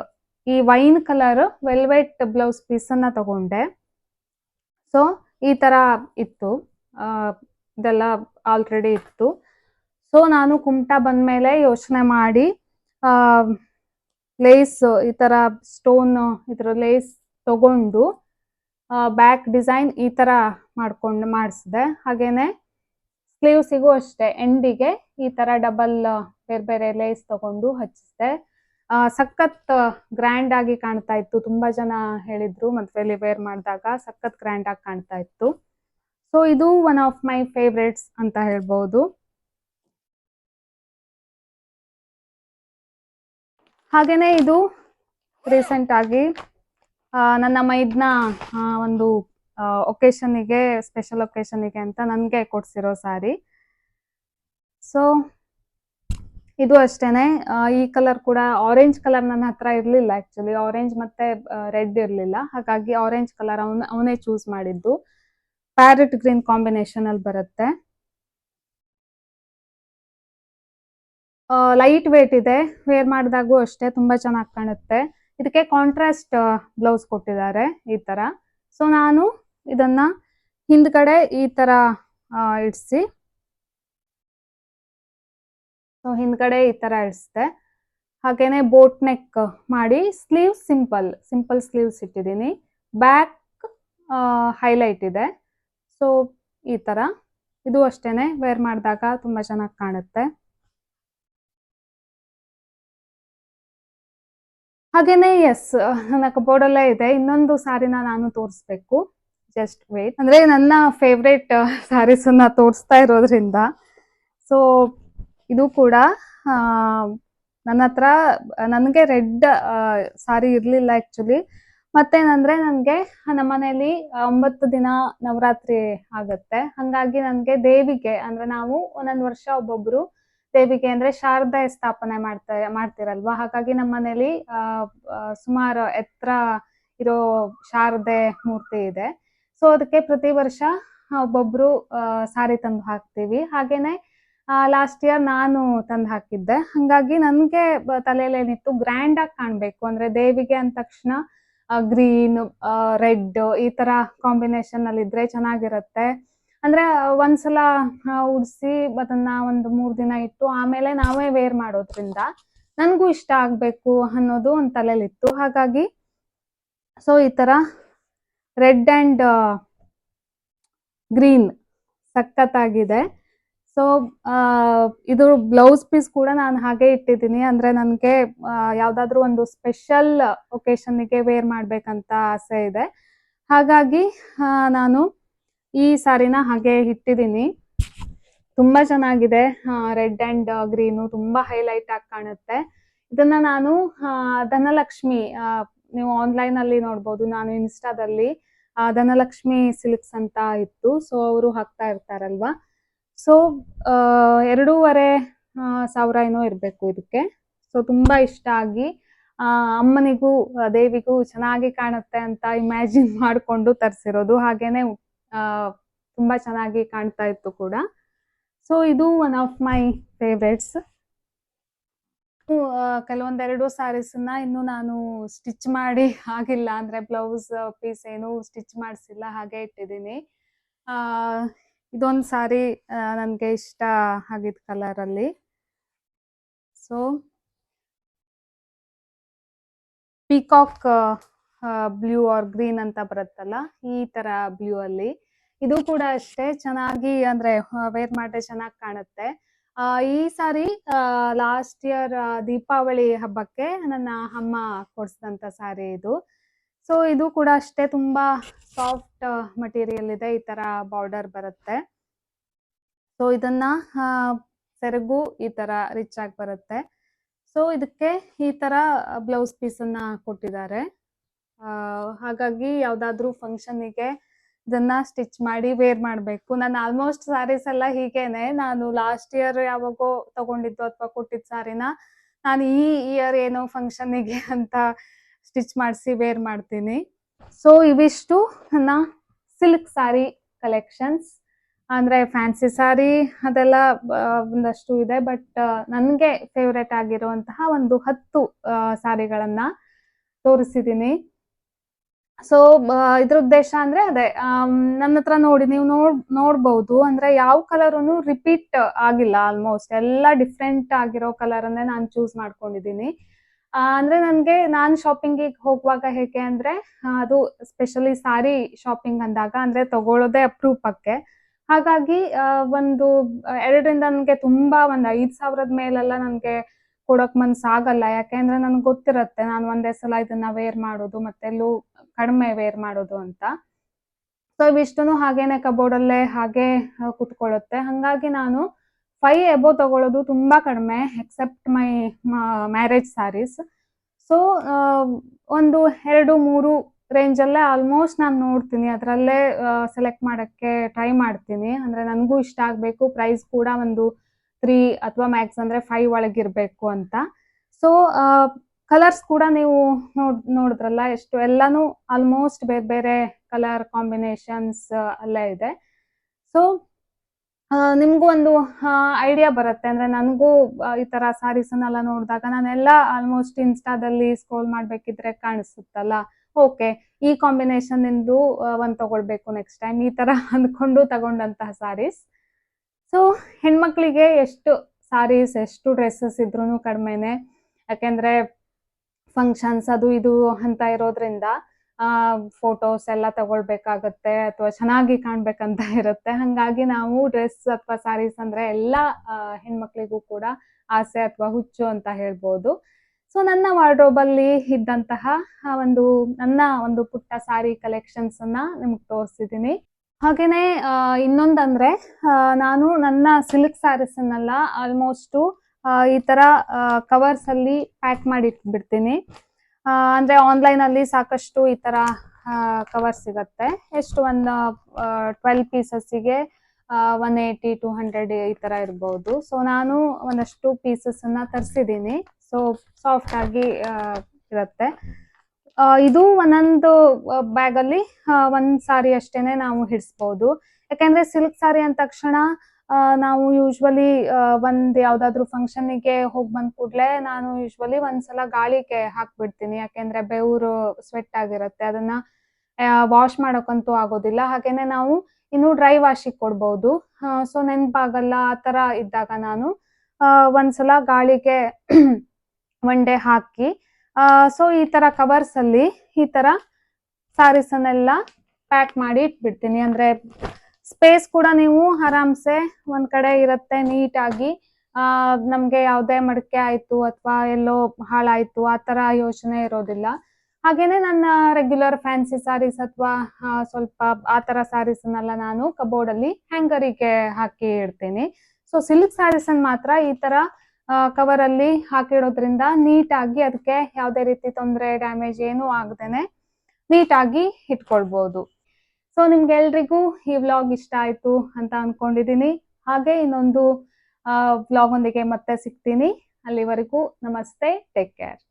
A: ಈ wine colour velvet blouse piece ಅನ್ನ ತಗೊಂಡೆ. ಸೊ ಈ ತರ ಇತ್ತು. ಇದೆಲ್ಲ ಆಲ್ರೆಡಿ ಇತ್ತು. ಸೊ ನಾನು ಕುಮಟಾ ಬಂದ್ಮೇಲೆ ಯೋಚನೆ ಮಾಡಿ ಲೇಸ್ ಈ ತರ ಸ್ಟೋನ್ ಈ ಇದ್ರ ಲೇಸ್ ತಗೊಂಡು ಬ್ಯಾಕ್ ಡಿಸೈನ್ ಈ ತರ ಮಾಡ್ಕೊಂಡು, ಮಾಡಿಸಿದೆ. ಹಾಗೇನೆ ಸ್ಲೀವ್ಸಿಗೂ ಅಷ್ಟೇ ಎಂಡಿಗೆ ಈ ತರ ಡಬಲ್ ಬೇರೆ ಬೇರೆ ಲೇಸ್ ತಗೊಂಡು ಹಚ್ಚಿಸಿದೆ. ಸಖತ್ ಗ್ರ್ಯಾಂಡ್ ಆಗಿ ಕಾಣ್ತಾ ಇತ್ತು. ತುಂಬಾ ಜನ ಹೇಳಿದ್ರು ಮದ್ವೆಲಿ ವೇರ್ ಮಾಡಿದಾಗ ಸಖತ್ ಗ್ರ್ಯಾಂಡ್ ಆಗಿ ಕಾಣ್ತಾ ಇತ್ತು. ಸೊ ಇದು ಒನ್ ಆಫ್ ಮೈ ಫೇವ್ರೇಟ್ಸ್ ಅಂತ ಹೇಳ್ಬೋದು. ಹಾಗೇನೆ ಇದು ರೀಸೆಂಟ್ ಆಗಿ ನನ್ನ ಮೈದ್ನ ಒಂದು ಒಕೇಶನಿಗೆ ಸ್ಪೆಷಲ್ ಒಕೇಶನಿಗೆ ಅಂತ ನನಗೆ ಕೊಡ್ಸಿರೋ ಸಾರಿ ಸೊ ಇದು ಅಷ್ಟೇನೆ. ಈ ಕಲರ್ ಕೂಡ ಆರೆಂಜ್ ಕಲರ್ ನನ್ನ ಹತ್ರ ಇರಲಿಲ್ಲ ಆಕ್ಚುಲಿ ಆರೆಂಜ್ ಮತ್ತೆ ರೆಡ್ ಇರಲಿಲ್ಲ. ಹಾಗಾಗಿ ಆರೆಂಜ್ ಕಲರ್ ಅವನ, ಅವನೇ ಚೂಸ್ ಮಾಡಿದ್ದು. ಪ್ಯಾರೆಟ್ ಗ್ರೀನ್ ಕಾಂಬಿನೇಷನ್ ಅಲ್ಲಿ ಬರುತ್ತೆ. ಲೈಟ್ ವೇಟ್ ಇದೆ. ವೇರ್ ಮಾಡಿದಾಗೂ ಅಷ್ಟೇ ತುಂಬಾ ಚೆನ್ನಾಗಿ ಕಾಣುತ್ತೆ. ಇದಕ್ಕೆ ಕಾಂಟ್ರಾಸ್ಟ್ ಬ್ಲೌಸ್ ಕೊಟ್ಟಿದ್ದಾರೆ ಈ ತರ. ಸೊ ನಾನು ಇದನ್ನ ಹಿಂದ್ಗಡೆ ಈ ತರ ಇಡ್ಸಿ. ಸೊ ಹಿಂದ್ಗಡೆ ಈ ತರ ಇಡಿಸ್ದೆ. ಹಾಗೇನೆ ಬೋಟ್ ನೆಕ್ ಮಾಡಿ ಸ್ಲೀವ್ ಸಿಂಪಲ್ ಸಿಂಪಲ್ ಸ್ಲೀವ್ಸ್ ಇಟ್ಟಿದ್ದೀನಿ. ಬ್ಯಾಕ್ ಹೈಲೈಟ್ ಇದೆ. ಸೊ ಈ ತರ. ಇದು ಅಷ್ಟೇನೆ ವೇರ್ ಮಾಡಿದಾಗ ತುಂಬಾ ಚೆನ್ನಾಗಿ ಕಾಣುತ್ತೆ. ಹಾಗೇನೆ ಎಸ್ ನನ್ನ ಕಬೋರ್ಡಲ್ಲೇ ಇದೆ. ಇನ್ನೊಂದು ಸಾರಿನ ನಾನು ತೋರಿಸ್ಬೇಕು. ಜಸ್ಟ್ ವೇಟ್ ಅಂದ್ರೆ ನನ್ನ ಫೇವ್ರೇಟ್ ಸ್ಯಾರೀಸ್ ಅನ್ನ ತೋರಿಸ್ತಾ ಇರೋದ್ರಿಂದ. ಸೊ ಇದು ಕೂಡ ನನ್ನ ಹತ್ರ, ನನಗೆ ರೆಡ್ ಸಾರಿ ಇರಲಿಲ್ಲ ಆ್ಯಕ್ಚುಲಿ ಮತ್ತೇನಂದ್ರೆ ನನಗೆ ನಮ್ಮನೇಲಿ ಒಂಬತ್ತು ದಿನ ನವರಾತ್ರಿ ಆಗುತ್ತೆ. ಹಾಗಾಗಿ ನನಗೆ ದೇವಿಗೆ, ಅಂದ್ರೆ ನಾವು ಒಂದೊಂದು ವರ್ಷ ಒಬ್ಬೊಬ್ರು ದೇವಿಗೆ ಅಂದ್ರೆ ಶಾರದಾ ಸ್ಥಾಪನೆ ಮಾಡ್ತಾ, ಮಾಡ್ತಿರಲ್ವಾ? ಹಾಗಾಗಿ ನಮ್ಮ ಮನೇಲಿ ಸುಮಾರು ಎತ್ತರ ಇರೋ ಶಾರದೆ ಮೂರ್ತಿ ಇದೆ. ಸೊ ಅದಕ್ಕೆ ಪ್ರತಿ ವರ್ಷ ಒಬ್ಬೊಬ್ರು ಸಾರಿ ತಂದು ಹಾಕ್ತೀವಿ. ಹಾಗೇನೆ ಲಾಸ್ಟ್ ಇಯರ್ ನಾನು ತಂದು ಹಾಕಿದ್ದೆ. ಹಂಗಾಗಿ ನನಗೆ ತಲೆಯಲ್ಲಿ ಏನಿತ್ತು ಗ್ರ್ಯಾಂಡ್ ಆಗಿ ಕಾಣ್ಬೇಕು. ಅಂದ್ರೆ ದೇವಿಗೆ ಅಂದ ತಕ್ಷಣ ಗ್ರೀನ್ ರೆಡ್ ಈ ತರ ಕಾಂಬಿನೇಷನ್ ಅಲ್ಲಿ ಇದ್ರೆ ಚೆನ್ನಾಗಿರುತ್ತೆ. ಅಂದ್ರೆ ಒಂದ್ಸಲ ಉಡ್ಸಿ ಅದನ್ನ ಒಂದು ಮೂರ್ ದಿನ ಇಟ್ಟು ಆಮೇಲೆ ನಾವೇ ವೇರ್ ಮಾಡೋದ್ರಿಂದ ನನಗೂ ಇಷ್ಟ ಆಗ್ಬೇಕು ಅನ್ನೋದು ಒಂದ್ ತಲೆಲಿತ್ತು. ಹಾಗಾಗಿ ಸೊ ಈ ತರ ರೆಡ್ ಅಂಡ್ ಗ್ರೀನ್ ಸಖತ್ತಾಗಿದೆ. ಸೊ ಇದು ಬ್ಲೌಸ್ ಪೀಸ್ ಕೂಡ ನಾನು ಹಾಗೆ ಇಟ್ಟಿದ್ದೀನಿ. ಅಂದ್ರೆ ನನಗೆ ಯಾವ್ದಾದ್ರು ಒಂದು ಸ್ಪೆಷಲ್ ಒಕೇಶನ್ಗೆ ವೇರ್ ಮಾಡ್ಬೇಕಂತ ಆಸೆ ಇದೆ. ಹಾಗಾಗಿ ನಾನು ಈ ಸಾರಿನ ಹಾಗೆ ಇಟ್ಟಿದ್ದೀನಿ. ತುಂಬಾ ಚೆನ್ನಾಗಿದೆ. ರೆಡ್ ಅಂಡ್ ಗ್ರೀನು ತುಂಬಾ ಹೈಲೈಟ್ ಆಗಿ ಕಾಣುತ್ತೆ. ಇದನ್ನ ನಾನು ಧನಲಕ್ಷ್ಮಿ ನೀವು ಆನ್ಲೈನ್ ಅಲ್ಲಿ ನೋಡ್ಬೋದು, ನಾನು ಇನ್ಸ್ಟಾದಲ್ಲಿ ಧನಲಕ್ಷ್ಮಿ ಸಿಲ್ಕ್ಸ್ ಅಂತ ಇತ್ತು. ಸೊ ಅವರು ಹಾಕ್ತಾ ಇರ್ತಾರಲ್ವಾ? ಸೊ ಎರಡೂವರೆ ಸಾವಿರ ಏನೋ ಇರಬೇಕು ಇದಕ್ಕೆ. ಸೊ ತುಂಬಾ ಇಷ್ಟ ಆಗಿ ಅಮ್ಮನಿಗೂ ದೇವಿಗೂ ಚೆನ್ನಾಗಿ ಕಾಣುತ್ತೆ ಅಂತ ಇಮ್ಯಾಜಿನ್ ಮಾಡಿಕೊಂಡು ತರಿಸಿರೋದು. ಹಾಗೇನೆ ತುಂಬಾ ಚೆನ್ನಾಗಿ ಕಾಣ್ತಾ ಇತ್ತು ಕೂಡ. ಸೊ ಇದು ಒನ್ ಆಫ್ ಮೈ ಫೇವ್ರೆಟ್ಸ್ ಕೆಲವೊಂದೆರಡು ಸ್ಯಾರೀಸನ್ನ ಇನ್ನು ನಾನು ಸ್ಟಿಚ್ ಮಾಡಿ ಆಗಿಲ್ಲ. ಅಂದ್ರೆ ಬ್ಲೌಸ್ ಪೀಸ್ ಏನು ಸ್ಟಿಚ್ ಮಾಡಿಸಿಲ್ಲ, ಹಾಗೆ ಇಟ್ಟಿದ್ದೀನಿ. ಇದೊಂದು ಸಾರಿ ನನಗೆ ಇಷ್ಟ ಆಗಿದ್ ಕಲರ್ ಅಲ್ಲಿ. So peacock blue or green ಅಂತ ಬರುತ್ತಲ್ಲ, ಈ ತರ ಬ್ಲೂ ಅಲ್ಲಿ. ಇದು ಕೂಡ ಅಷ್ಟೇ, ಚೆನ್ನಾಗಿ ಅಂದ್ರೆ ವೇರ್ ಮಾಡಿದ್ರೆ ಚೆನ್ನಾಗಿ ಕಾಣುತ್ತೆ. ಈ ಸಾರಿ ಲಾಸ್ಟ್ ಇಯರ್ ದೀಪಾವಳಿ ಹಬ್ಬಕ್ಕೆ ನನ್ನ ಅಮ್ಮ ಕೊಡ್ಸಿದಂತ ಸಾರಿ ಇದು. ಸೊ ಇದು ಕೂಡ ಅಷ್ಟೇ, ತುಂಬಾ ಸಾಫ್ಟ್ ಮಟೀರಿಯಲ್ ಇದೆ, ಈ ತರ ಬಾರ್ಡರ್ ಬರುತ್ತೆ. ಸೊ ಇದನ್ನ ಸೆರಗು ಈ ತರ ರಿಚ್ ಆಗಿ ಬರುತ್ತೆ. ಸೊ ಇದಕ್ಕೆ ಈ ತರ ಬ್ಲೌಸ್ ಪೀಸ್ ಅನ್ನ ಕೊಟ್ಟಿದ್ದಾರೆ. ಹಾಗಾಗಿ ಯಾವ್ದಾದ್ರು ಫಂಕ್ಷನ್ಗೆ ಇದನ್ನ ಸ್ಟಿಚ್ ಮಾಡಿ ವೇರ್ ಮಾಡ್ಬೇಕು. ನಾನು ಆಲ್ಮೋಸ್ಟ್ ಸ್ಯಾರೀಸ್ ಎಲ್ಲ ಹೀಗೇನೆ. ನಾನು ಲಾಸ್ಟ್ ಇಯರ್ ಯಾವಾಗೋ ತಗೊಂಡಿದ್ದು ಅಥವಾ ಕೊಟ್ಟಿದ್ದ ಸಾರಿನ ನಾನು ಈ ಇಯರ್ ಏನೋ ಫಂಕ್ಷನ್ಗೆ ಅಂತ ಸ್ಟಿಚ್ ಮಾಡಿಸಿ ವೇರ್ ಮಾಡ್ತೀನಿ. ಸೊ ಇವಿಷ್ಟು ನನ್ನ ಸಿಲ್ಕ್ ಸಾರಿ ಕಲೆಕ್ಷನ್ಸ್ ಅಂದ್ರೆ ಫ್ಯಾನ್ಸಿ ಸಾರಿ ಅದೆಲ್ಲ ಒಂದಷ್ಟು ಇದೆ. ಬಟ್ ನನಗೆ ಫೇವ್ರೆಟ್ ಆಗಿರುವಂತಹ ಒಂದು ಹತ್ತು ಸಾರಿಗಳನ್ನ ತೋರಿಸಿದ್ದೀನಿ ಸೊ ಇದ್ರ ಉದ್ದೇಶ ಅಂದ್ರೆ ಅದೇ ನನ್ನ ಹತ್ರ ನೋಡಿ ನೀವು ನೋಡ್ ನೋಡ್ಬಹುದು ಅಂದ್ರೆ ಯಾವ ಕಲರ್ನು ರಿಪೀಟ್ ಆಗಿಲ್ಲ ಆಲ್ಮೋಸ್ಟ್ ಎಲ್ಲ ಡಿಫ್ರೆಂಟ್ ಆಗಿರೋ ಕಲರ್ ಅನ್ನೇ ನಾನು ಚೂಸ್ ಮಾಡ್ಕೊಂಡಿದ್ದೀನಿ. ಅಂದ್ರೆ ನನ್ಗೆ, ನಾನ್ ಶಾಪಿಂಗಿಗೆ ಹೋಗುವಾಗ ಹೇಗೆ ಅಂದ್ರೆ ಅದು ಸ್ಪೆಷಲಿ ಸಾರಿ ಶಾಪಿಂಗ್ ಅಂದಾಗ ಅಂದ್ರೆ ತಗೊಳ್ಳೋದೇ ಅಪ್ರೂಪಕ್ಕೆ. ಹಾಗಾಗಿ ಒಂದು, ಎರಡರಿಂದ ನನಗೆ ತುಂಬಾ ಒಂದ್ ಐದ್ ಸಾವಿರದ ಮೇಲೆಲ್ಲ ನನಗೆ ಕೊಡೋಕ್ ಮನ್ಸಾಗಲ್ಲ. ಯಾಕೆಂದ್ರೆ ನನ್ಗೆ ಗೊತ್ತಿರತ್ತೆ. ನಾನು ಒಂದೇ ಸಲ ಇದನ್ನ ವೇರ್ ಮಾಡೋದು ಮತ್ತೆಲ್ಲೂ ಕಡಿಮೆ ವೇರ್ ಮಾಡೋದು ಅಂತ. ಸೊ ಇವಿಷ್ಟು ಹಾಗೇನೆ ಕಬೋರ್ಡ್ ಅಲ್ಲೇ ಹಾಗೆ ಕುತ್ಕೊಳ್ಳುತ್ತೆ. ಹಂಗಾಗಿ ನಾನು ಫೈವ್ ಎಬೋ ತಗೊಳ್ಳೋದು ತುಂಬಾ ಕಡಿಮೆ except my marriage saris so ಒಂದು ಎರಡು, ಮೂರು ರೇಂಜ್ ಅಲ್ಲೇ ಆಲ್ಮೋಸ್ಟ್ ನಾನು ನೋಡ್ತೀನಿ. ಅದರಲ್ಲೇ ಸೆಲೆಕ್ಟ್ ಮಾಡಕ್ಕೆ ಟ್ರೈ ಮಾಡ್ತೀನಿ. ಅಂದ್ರೆ ನನಗೂ ಇಷ್ಟ ಆಗಬೇಕು. ಪ್ರೈಸ್ ಕೂಡ ಒಂದು ತ್ರೀ ಅಥವಾ ಮ್ಯಾಕ್ಸ್ ಅಂದ್ರೆ ಫೈವ್ ಒಳಗಿರಬೇಕು ಅಂತ. ಸೊ ಕಲರ್ಸ್ ಕೂಡ ನೀವು ನೋಡ್, ನೋಡಿದ್ರಲ್ಲ, ಎಷ್ಟು ಎಲ್ಲಾನು ಆಲ್ಮೋಸ್ಟ್ ಬೇರೆ ಬೇರೆ ಕಲರ್ ಕಾಂಬಿನೇಷನ್ಸ್ ಎಲ್ಲ ಇದೆ. ಸೊ ನಿಮಗೂ ಒಂದು ಐಡಿಯಾ ಬರುತ್ತೆ. ಅಂದ್ರೆ ನನಗೂ ಈ ತರ ಸಾರೀಸ್ ಅನ್ನೆಲ್ಲ ನೋಡಿದಾಗ ನಾನೆಲ್ಲ ಆಲ್ಮೋಸ್ಟ್ ಇನ್ಸ್ಟಾದಲ್ಲಿ ಸ್ಕ್ರೋಲ್ ಮಾಡ್ಬೇಕಿದ್ರೆ ಕಾಣಿಸುತ್ತಲ್ಲ. ಓಕೆ ಈ ಕಾಂಬಿನೇಷನ್ ಇಂದು ಒಂದ್ ತಗೊಳ್ಬೇಕು ನೆಕ್ಸ್ಟ್ ಟೈಮ್ ಈ ತರ ಅಂದ್ಕೊಂಡು ತಗೊಂಡಂತಹ ಸಾರೀಸ್ ಸೊ ಹೆಣ್ಮಕ್ಳಿಗೆ ಎಷ್ಟು ಸಾರೀಸ್ ಎಷ್ಟು ಡ್ರೆಸ್ಸಸ್ ಇದ್ರೂ ಕಡಿಮೆನೆ. ಯಾಕೆಂದ್ರೆ ಫಂಕ್ಷನ್ಸ್ ಅದು ಇದು ಅಂತ ಇರೋದ್ರಿಂದ ಫೋಟೋಸ್ ಎಲ್ಲ ತಗೊಳ್ಬೇಕಾಗತ್ತೆ ಅಥವಾ ಚೆನ್ನಾಗಿ ಕಾಣ್ಬೇಕಂತ ಇರುತ್ತೆ. ಹಂಗಾಗಿ ನಾವು ಡ್ರೆಸ್ ಅಥವಾ ಸಾರೀಸ್ ಅಂದ್ರೆ ಎಲ್ಲ ಹೆಣ್ಮಕ್ಳಿಗೂ ಕೂಡ ಆಸೆ ಅಥವಾ ಹುಚ್ಚು ಅಂತ ಹೇಳ್ಬೋದು. ಸೊ ನನ್ನ ವಾರ್ಡ್ರೋಬ್ ಅಲ್ಲಿ ಇದ್ದಂತಹ ಒಂದು ನನ್ನ ಒಂದು ಪುಟ್ಟ ಸಾರಿ ಕಲೆಕ್ಷನ್ಸ್ ಅನ್ನ ನಿಮ್ಗೆ ತೋರಿಸಿದೀನಿ. ಹಾಗೇನೆ ಆ, ಇನ್ನೊಂದಂದ್ರೆ ಆ, ನಾನು ನನ್ನ ಸಿಲ್ಕ್ ಸ್ಯಾರೀಸ್ ಅನ್ನೆಲ್ಲ ಆಲ್ಮೋಸ್ಟ್ ಈ ತರ ಕವರ್ಸ್ ಅಲ್ಲಿ ಪ್ಯಾಕ್ ಮಾಡಿ ಇಟ್ಬಿಡ್ತೀನಿ ಅಂದ್ರೆ ಆನ್ಲೈನ್ ಅಲ್ಲಿ ಸಾಕಷ್ಟು ಈ ತರ ಕವರ್ ಸಿಗತ್ತೆ. ಎಷ್ಟು ಒಂದು ಟ್ವೆಲ್ ಪೀಸಸ್ಸಿಗೆ ಒನ್ ಏಯ್ಟಿ ಟೂ ಹಂಡ್ರೆಡ್ ಈ ತರ ಇರ್ಬೋದು. ಸೊ ನಾನು ಒಂದಷ್ಟು ಪೀಸಸ್ ಅನ್ನ ತರಿಸಿದ್ದೀನಿ ಸೊ ಸಾಫ್ಟ್ ಆಗಿ ಇರುತ್ತೆ. ಇದು ಒಂದೊಂದು ಬ್ಯಾಗಲ್ಲಿ ಒಂದ್ ಸಾರಿ ಅಷ್ಟೇನೆ ನಾವು ಹಿಡಿಸ್ಬೋದು. ಯಾಕಂದ್ರೆ ಸಿಲ್ಕ್ ಸಾರಿ ಅಂದ ತಕ್ಷಣ ನಾವು ಯೂಶ್ವಲಿ ಒಂದ್ ಯಾವ್ದಾದ್ರು ಫಂಕ್ಷನ್ಗೆ ಹೋಗ್ ಬಂದ್ ಕೂಡ್ಲೆ ನಾನು ಯೂಶ್ವಲಿ ಒಂದ್ಸಲ ಗಾಳಿಗೆ ಹಾಕ್ಬಿಡ್ತೀನಿ. ಯಾಕೆಂದ್ರೆ ಬೆವರು ಸ್ವೆಟ್ ಆಗಿರುತ್ತೆ. ಅದನ್ನ ವಾಶ್ ಮಾಡೋಕ್ಕಂತೂ ಆಗೋದಿಲ್ಲ. ಹಾಗೇನೆ ನಾವು ಇನ್ನು ಡ್ರೈ ವಾಶಿಗೆ ಕೊಡ್ಬೋದು. ಸೊ ನೆನ್ಪಾಗಲ್ಲ ಆ ತರ ಇದ್ದಾಗ ನಾನು ಒಂದ್ಸಲ ಗಾಳಿಗೆ ಒನ್ ಡೇ ಹಾಕಿ ಸೊ ಈ ತರ ಕವರ್ಸ್ ಅಲ್ಲಿ ಈ ತರ ಸಾರೀಸ್ ಅನ್ನೆಲ್ಲ ಪ್ಯಾಕ್ ಮಾಡಿ ಇಟ್ಬಿಡ್ತೀನಿ. ಅಂದ್ರೆ ಸ್ಪೇಸ್ ಕೂಡ ನೀವು ಆರಾಮ್ಸೆ ಒಂದ್ ಕಡೆ ಇರುತ್ತೆ ನೀಟಾಗಿ. ಆ, ನಮ್ಗೆ ಯಾವ್ದೇ ಮಡಕೆ ಆಯ್ತು ಅಥವಾ ಎಲ್ಲೋ ಹಾಳಾಯ್ತು ಆ ತರ ಯೋಚನೆ ಇರೋದಿಲ್ಲ. ಹಾಗೇನೆ ನನ್ನ ರೆಗ್ಯುಲರ್ ಫ್ಯಾನ್ಸಿ ಸಾರೀಸ್ ಅಥವಾ ಸ್ವಲ್ಪ ಆ ತರ ಸಾರೀಸ್ ಅನ್ನೆಲ್ಲ ನಾನು ಕಬೋರ್ಡ್ ಅಲ್ಲಿ ಹ್ಯಾಂಗರಿಗೆ ಹಾಕಿ ಇಡ್ತೀನಿ. ಸೊ ಸಿಲ್ಕ್ ಸ್ಯಾರೀಸ್ ಅನ್ನ ಮಾತ್ರ ಈ ತರ ಕವರ್ ಅಲ್ಲಿ ಹಾಕಿಡೋದ್ರಿಂದ ನೀಟಾಗಿ ಅದಕ್ಕೆ ಯಾವುದೇ ರೀತಿ ತೊಂದರೆ ಡ್ಯಾಮೇಜ್ ಏನೂ ಆಗದೇನೆ ನೀಟಾಗಿ ಇಟ್ಕೊಳ್ಬಹುದು ಸೊ ನಿಮ್ಗೆ ಎಲ್ರಿಗೂ ಈ ವ್ಲಾಗ್ ಇಷ್ಟ ಆಯ್ತು ಅಂತ ಅನ್ಕೊಂಡಿದೀನಿ. ಹಾಗೆ ಇನ್ನೊಂದು ವ್ಲಾಗ್ ಒಂದಿಗೆ ಮತ್ತೆ ಸಿಗ್ತೀನಿ. ಅಲ್ಲಿವರೆಗೂ ನಮಸ್ತೆ ಟೇಕ್ ಕೇರ್